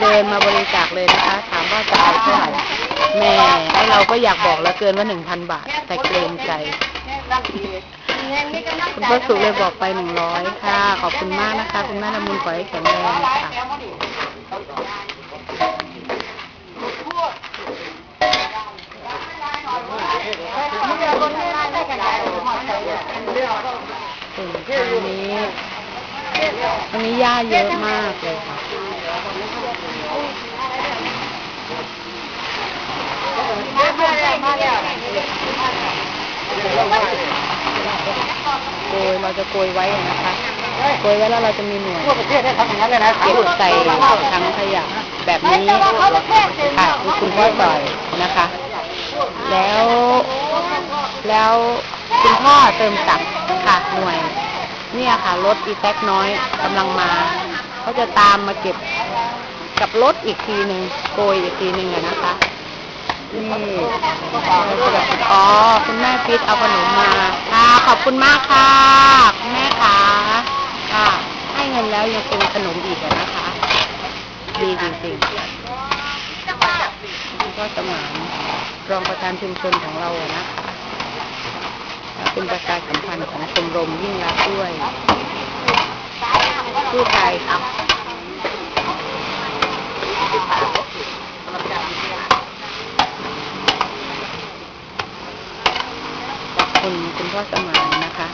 เดินมาบริจาคเลยนะคะ ถามว่าจะเอาเท่าไหร่แหม่ไอเราก็อยากบอกแล้วเกินว่าหนึ่งพันบาท แต่เกรงใจ คุณพ่อสุเลยบอกไปหนึ่งร้อยค่ะ ขอบคุณมากนะคะ คุณแม่ละมุนขอให้แข็งแรงค่ะถึงทางนี้ตรงนี้หญ้าเยอะมากเลยค่ะ โกยเราจะโกยไว้อะนะคะโกยไว้แล้วเราจะมีหน่วยทั่วประเทศได้ทำอย่างนั้นเลยนะเก็บใส่ถังขยะแบบนี้ค่ะคือคุณพ่อสอยนะคะ แล้ว แล้วคุณพ่อเติมศักดิ์ค่ะหน่วย เนี่ยค่ะรถอีแท็กน้อยกำลังมาเขาจะตามมาเก็บกับรถอีกทีหนึ่งโกยอีกทีหนึ่งอะนะคะ นี่อ๋อ คุณแม่พิษเอาขนมมาค่ะขอบคุณมากค่ะคุณแม่ค่ะค่ะ ให้เงินแล้วยังเป็นขนมอีกนะคะ ดีจริงๆคุณพ่อสมานรองประธานชุมชนของเราอะนะคะเป็นประชาสัมพันธ์ของชมรมยิ่งรักด้วย ผู้ชายครับ คุณคุณพ่อสมานนะคะ